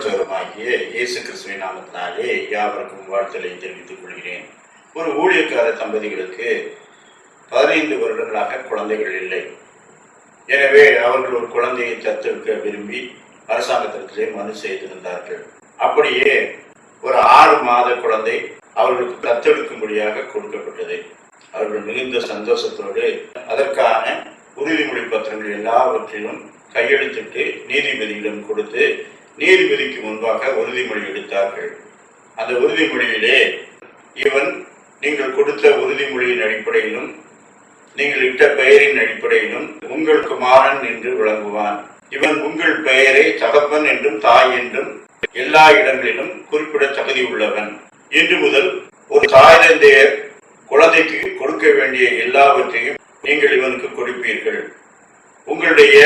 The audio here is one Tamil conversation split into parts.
இயேசு கிறிஸ்துவின் நாமத்தினாலே யாவருக்கும் வாழ்த்தலை தெரிவித்துக் கொள்கிறேன். ஒரு ஊழியக்கார தம்பதிகளுக்கு பதினைந்து வருடங்களாக குழந்தைகள் இல்லை. எனவே அவர்கள் ஒரு குழந்தையை தத்தெடுக்க விரும்பி அரசாங்கத்திலே மனு செய்திருந்தார்கள். அப்படியே ஒரு ஆறு மாத குழந்தை அவர்களுக்கு தத்தெடுக்கும்படியாக கொடுக்கப்பட்டது. அவர்கள் மிகுந்த சந்தோஷத்தோடு அதற்கான உறுதிமொழி பத்திரங்கள் எல்லாவற்றிலும் கையெழுத்திட்டு நீதிபதியிடம் கொடுத்து நீதிபதிக்கு முன்பாக உறுதிமொழி எடுத்தார்கள். அந்த உறுதிமொழியிலே இவன் நீங்கள் கொடுத்த உறுதிமொழியின் அடிப்படையிலும் நீங்கள் இட்ட பெயரின் அடிப்படையிலும் உங்கள் குமாரன் என்று விளங்குவான். இவன் உங்கள் பெயரை தகப்பன் என்றும் தாய் என்றும் எல்லா இடங்களிலும் குறிப்பிட தகுதி உள்ளவன் இன்று முதல் ஒரு தாய் தந்தையர் குழந்தைக்கு கொடுக்க வேண்டிய எல்லாவற்றையும் நீங்கள் இவனுக்கு கொடுப்பீர்கள். உங்களுடைய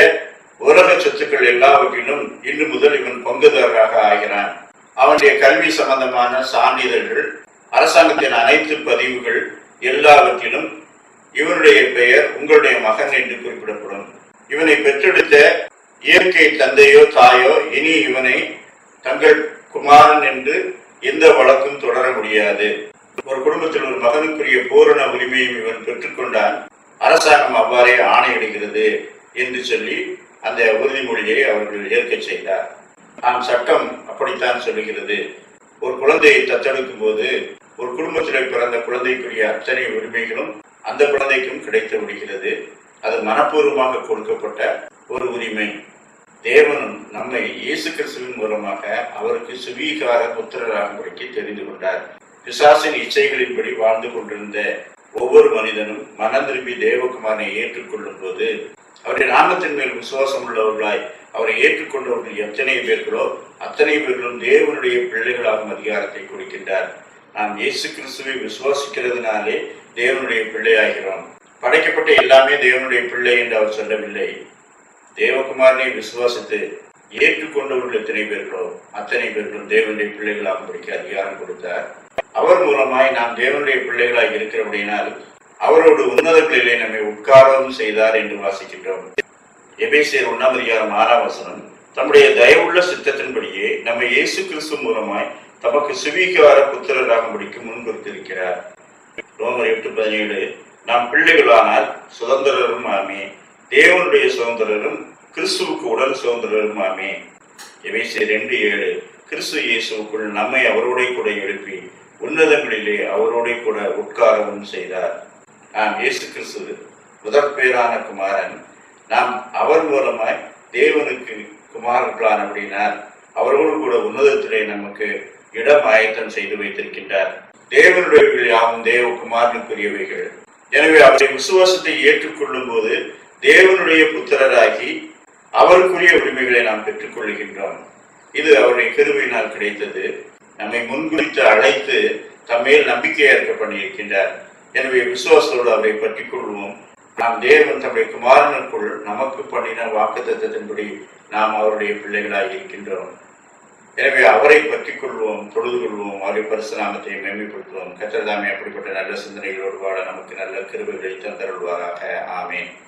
உலக சொத்துக்கள் எல்லாவற்றிலும் இன்று முதல் இவன் பங்குதாரராக ஆகிறான். அவனுடைய கல்வி சம்பந்தமான சான்றிதழ்கள் அரசாங்கத்தின் அனைத்து பதிவுகள் எல்லாவற்றிலும் இவனுடைய பெயர் உங்களுடைய மகன் என்று குறிப்பிடப்படும். இவனை பெற்றெடுத்த இயற்கை தந்தையோ தாயோ இனி இவனை தங்கள் குமாரன் என்று எந்த வழக்கும் தொடர முடியாது. ஒரு குடும்பத்தில் ஒரு மகனுக்குரிய பூரண உரிமையும் இவன் பெற்றுக்கொண்டான். அரசாங்கம் அவ்வாறே ஆணையிடுகிறது என்று சொல்லி அந்த உறுதிமொழியை அவர்கள் ஏற்க செய்தார். ஆம் சட்டம் அப்படித்தான் சொல்லுகிறது. ஒரு குழந்தையை தத்தெடுக்கும் போது ஒரு குடும்பத்தில் பிறந்த குழந்தைக்குரிய அத்தனை உரிமைகளும் அந்த குழந்தைக்கும் கிடைத்து விடுகிறது. அது மனப்பூர்வமாக கொடுக்கப்பட்ட ஒரு உரிமை. தேவனும் நம்மை இயேசு கிறிஸ்துவின் மூலமாக அவருக்கு சுவீகார புத்திரராகும்படிக்கு தெரிந்து கொண்டார். பிசாசின் இச்சைகளின்படி வாழ்ந்து கொண்டிருந்த ஒவ்வொரு மனிதனும் மனம் திரும்பி தேவகுமாரனை ஏற்றுக்கொள்ளும் போது அவருடைய நாமத்தின் மேல் விசுவாசம் உள்ளவர்களாய் அவரை ஏற்றுக்கொண்டவர்கள் எத்தனை பேர்களோ அத்தனை பேர்களும் தேவனுடைய பிள்ளைகளாகும் அதிகாரத்தை கொடுக்கின்றார். நாம் இயேசு கிறிஸ்துவை விசுவாசிக்கிறதுனாலே தேவனுடைய பிள்ளையாகிறோம். படைக்கப்பட்ட எல்லாமே தேவனுடைய பிள்ளை என்று அவர் சொல்லவில்லை. தேவகுமாரனை விசுவாசித்து ஏற்றுக்கொண்டவர்கள் எத்தனை பேர்களோ அத்தனை பேர்களும் தேவனுடைய பிள்ளைகளாகும்படிக்கு அதிகாரம் கொடுத்தார். அவர் மூலமாய் நாம் தேவனுடைய பிள்ளைகளாக இருக்கிறபடினால் அவரோடு உன்னதங்களிலே நம்மை உட்காரவும் செய்தார் என்று வாசிக்கின்றோம். எபேசியர் ஒன்னாம் அதிகாரம் ஆறாம் வசனம். தம்முடைய தயவுள்ள சித்தத்தின்படியே நம்ம இயேசு கிறிஸ்து மூலமாய் தமக்கு சுவீகார புத்திரராகும்படிக்கு முன்குறித்திருக்கிறார் ரோமர் எட்டு பதினேழு. நாம் பிள்ளைகளானால் சுதந்திரரும் ஆமே. தேவனுடைய சுதந்திரரும் கிறிஸ்துவுக்கு உடல் சுதந்திரரும் ஆமே. எபேசியர் ரெண்டு ஏழு. கிறிஸ்து இயேசுவுக்குள் நம்மை அவரோட கூட எழுப்பி உன்னதங்களிலே அவரோட கூட உட்காரவும் செய்தார். நாம் இயேசு கிறிஸ்து முதற் பேரான குமாரன். நாம் அவர் மூலமாய் தேவனுக்கு குமாரர்களானபடினால் அவரோடு கூட உன்னதத்திலே நமக்கு இடம் ஆயத்தம் செய்து வைத்திருக்கின்றார். தேவனுடைய யாவும் தேவகுமாரனுக்குரியவைகள். எனவே அவருடைய விசுவாசத்தை ஏற்றுக்கொள்ளும் போது தேவனுடைய புத்திரராகி அவருக்குரிய உரிமைகளை நாம் பெற்றுக் கொள்கின்றோம் இது அவருடைய கிருபையினால் கிடைத்தது. நம்மை முன்குறித்து அழைத்து தம்மேல் நம்பிக்கை ஏற்க பண்ணியிருக்கின்றார். எனவே விசுவாசத்தோடு அவரை பற்றி கொள்வோம். நாம் தேவன் தம்முடைய குமாரனுக்குள் நமக்கு பண்ணின வாக்கு தத்துவத்தின்படி நாம் அவருடைய பிள்ளைகளாக இருக்கின்றோம். எனவே அவரை பற்றி கொள்வோம் தொழுது கொள்வோம் அவரை பரிசுநாமத்தை மேம்படுத்துவோம் கத்திரதாமே அப்படிப்பட்ட நல்ல சிந்தனைகளோடு வாழ நமக்கு நல்ல கிருபைகளை தந்தருள்வாராக. ஆமேன்.